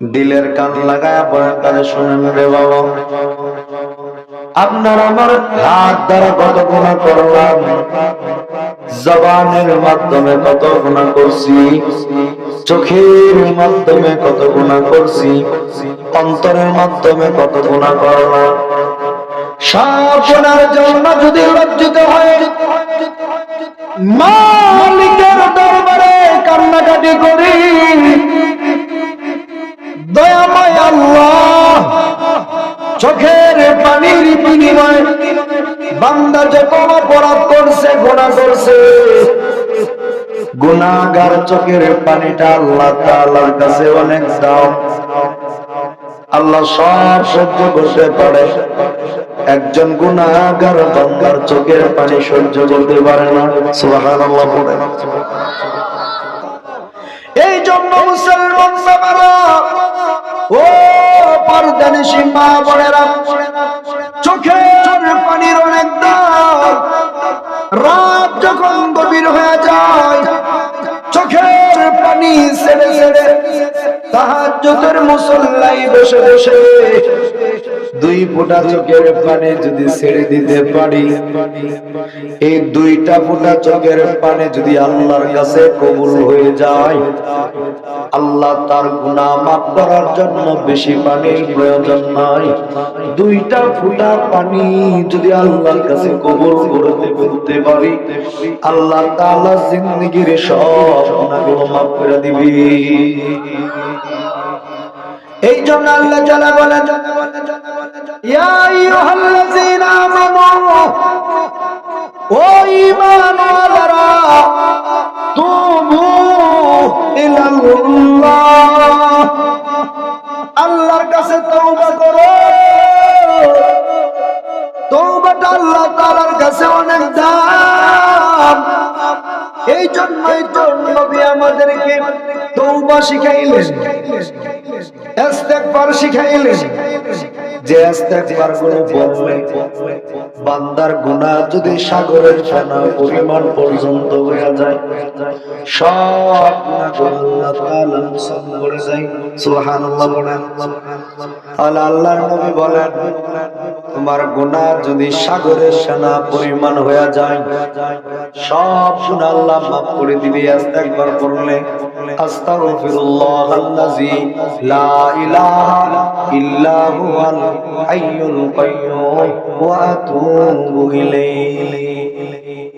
দিলের কান লাগায় পড়েন তাহলে শুনেন রে বাবা। আপনার আমার হাত দ্বারা কত গুণা করলাম? জবানের মাধ্যমে কত গুণা করছি? চোখের মাধ্যমে কত গুণা করছি? অন্তরের মাধ্যমে কত গুণা করলাম? গুণার জন্য যদি লজ্জিত হয়, মালিকের দরবারে কান্নাকাটি করি। চোখের পানির বিনিময় বান্দা যখন অপরাধ করছে গুণা করছে। গুনাগার চোখের পানিটা আল্লাহ তাআলার কাছে অনেক দাম আল্লাহ সব সহ্য করতে পারে। একজন গুনাগার বান্দার চোখের পানি সহ্য করতে পারে না। সুবহানাল্লাহ পড়ে এই জন্য মুসলমান বাবারা পানির অনেক দাম রাত যখন গভীর হয়ে যায় তাহাজ্জুদের মুসল্লাই বসে বসে দুই ফোঁটা চোখের পানি যদি ছেড়ে দিতে পারি, এই দুইটা ফোঁটা চোখের পানি যদি আল্লাহর কাছে কবুল হয়ে যায়, আল্লাহ তার গুনাহ মাফ করার জন্য বেশি পানির প্রয়োজন নাই। দুইটা ফোঁটা পানি যদি আল্লাহর কাছে কবুল করতে বলতে পারি, আল্লাহ তাআলা জিন্দেগীর সব গুনাহগুলো মাফ করে দিবে। এই জন্য আল্লাহ জালা বলেন, ইয়া আইয়ুহাল্লাযীনা আমানু, ও ঈমানওয়ালারা, তুবু ইলাল্লাহ, আল্লাহর কাছে তওবা করো। তওবাটা আল্লাহ তাআলার এই জন্যই তো নবী আমাদেরকে তৌবা শিখাইলেন। ইস্তেগফার শিখাইলেন। বান্দার যদি সাগরের পরিমাণ পর্যন্ত যায়, সব করে যায় আল্লাহর নবী বলেন, তোমার গুনাহ যদি সাগরের ফেনা পরিমাণ হয়ে যায়, সব গুনাহ আল্লাহ মাফ করে দিবে ইস্তেগফার করলে আস্তাগফিরুল্লাহ আল্লাযী লা ইলাহা حي قيوم وأتوب إليه